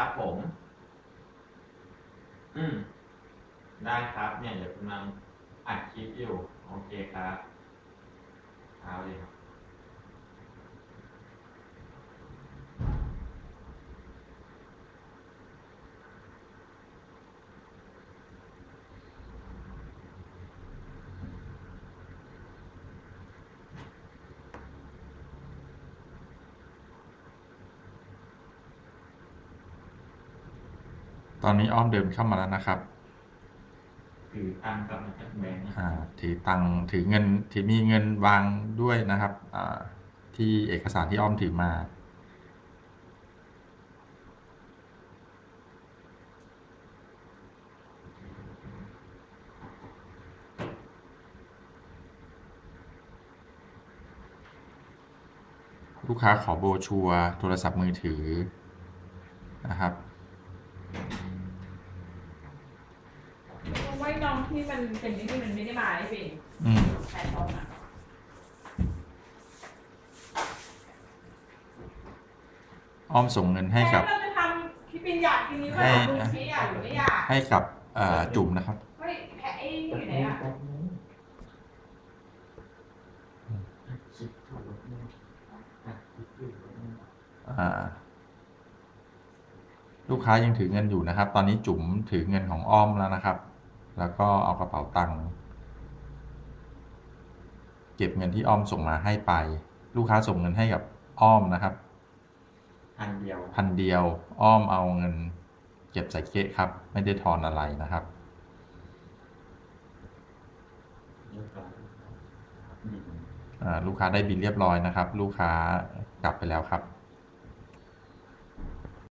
ครับผม อืม ได้ครับ เนี่ยเดี๋ยวกำลังอัดคลิปอยู่ โอเคครับเอาเลยครับ ตอนนี้อ้อมเดินเข้ามาแล้วนะครับ ถือตังค์กลับมาจากแบงค์อ่า ถือตังค์ถือเงิน ถือมีเงินวางด้วยนะครับ อ่า ที่เอกสารที่อ้อมถือมา ลูกค้าขอโบรชัวร์โทรศัพท์มือถือนะครับ ไว้น้องที่มันเป็นนี่มันไม่ได้มาไอ้เป็นอืมแผนตรงอะอ้อมส่งเงินให้กับเราจะทำพี่ปินอยากกินนี้ว่าให้คุณชี้อยากหรือไม่อยากให้กับเอ่อจุ่มนะครับ เฮ้ยแผลไอ้นี่อยู่ไหนอะคลิปถูกเนี่ยอัดคลิปอยู่เนี่ยอ่า ลูกค้ายังถือเงินอยู่นะครับ ตอนนี้จุ๋มถือเงินของอ้อมแล้วนะครับ แล้วก็เอากระเป๋าตังค์เก็บเงินที่อ้อมส่งมาให้ไป ลูกค้าส่งเงินให้กับอ้อมนะครับอันเดียวพันเดียว อ้อมเอาเงิน เก็บใส่เก๊ะครับ ไม่ได้ทอนอะไรนะครับเรียบร้อยบินอ่าลูกค้าได้บิลเรียบร้อยนะครับ ลูกค้ากลับไปแล้วครับ